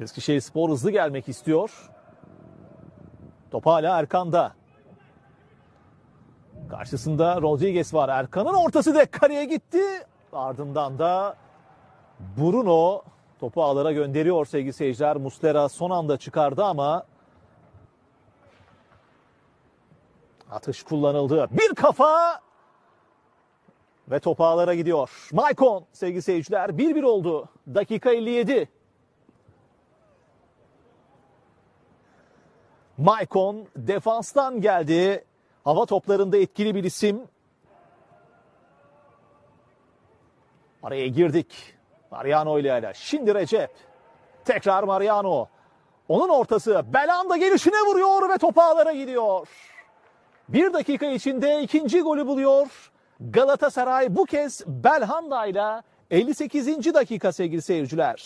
Eskişehir Spor hızlı gelmek istiyor. Top hala Erkan'da. Karşısında Rodriguez var. Erkan'ın ortası da kaleye gitti. Ardından da Bruno topu ağlara gönderiyor sevgili seyirciler. Muslera son anda çıkardı ama atış kullanıldı. Bir kafa ve top ağlara gidiyor. Maicon sevgili seyirciler 1-1 oldu. Dakika 57. Maicon defanstan geldi. Hava toplarında etkili bir isim. Araya girdik. Mariano ile. Şimdi Recep. Tekrar Mariano. Onun ortası. Belanda gelişine vuruyor ve top ağlara gidiyor. Bir dakika içinde ikinci golü buluyor. Galatasaray bu kez Belhanda ile 58. dakika sevgili seyirciler.